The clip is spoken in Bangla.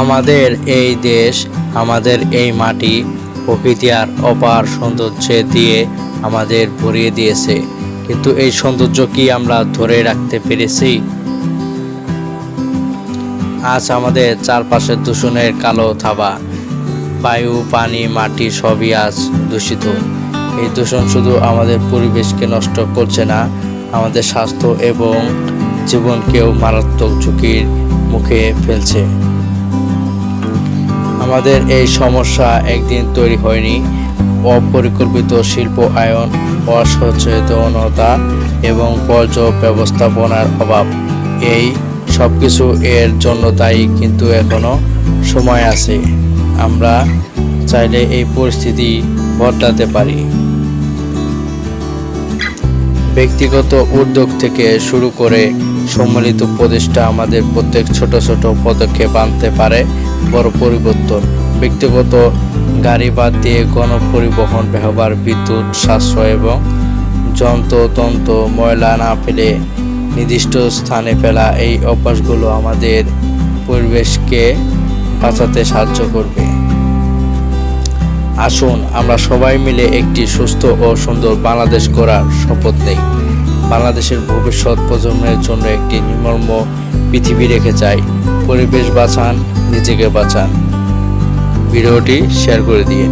আমাদের এই দেশ, আমাদের এই মাটি প্রকৃতি আর অপার সৌন্দর্যে দিয়ে আমাদের ভরিয়ে দিয়েছে। কিন্তু এই সৌন্দর্য কি আমরা ধরে রাখতে পেরেছি? আজ আমাদের চারপাশের দূষণের কালো থাবা বায়ু, পানি, মাটি সবই আজ দূষিত। এই দূষণ শুধু আমাদের পরিবেশকে নষ্ট করছে না, আমাদের স্বাস্থ্য এবং জীবনকেও মারাত্মক ঝুঁকির মুখে ফেলছে। আমাদের এই সমস্যা একদিন তৈরি হয়নি। অপরিকল্পিত শিল্প আয়ন, অসচেতনতা এবং বর্জ্য ব্যবস্থাপনার অভাব। এই সব কিছু এর জন্য দায়ী কিন্তু এখনও সময় আছে। আমরা চাইলে এই পরিস্থিতি বদলাতে পারি। ব্যক্তিগত উদ্যোগ থেকে শুরু করে সম্মিলিত প্রচেষ্টা আমাদের প্রত্যেক ছোট ছোট পদক্ষেপ আনতে পারে। বড় পরিবর্তন। ব্যক্তিগত গাড়ি বাদ দিয়ে গণপরিবহন, ব্যবহার, বিদ্যুৎ, সাশ্রয় এবং যন্ত্রতন্ত্র ময়লা না ফেলে নির্দিষ্ট স্থানে ফেলা এই অভ্যাসগুলো আমাদের পরিবেশকে বাঁচাতে সাহায্য করবে। আসুন, আমরা সবাই মিলে একটি সুস্থ ও সুন্দর বাংলাদেশ গড়ার শপথ নেই। বাংলাদেশের ভবিষ্যৎ প্রজন্মের জন্য একটি নির্মম পৃথিবী রেখে যাই পরিবেশ বাঁচান নিজেকে বাঁচান। ভিডিওটি শেয়ার করে দিয়ে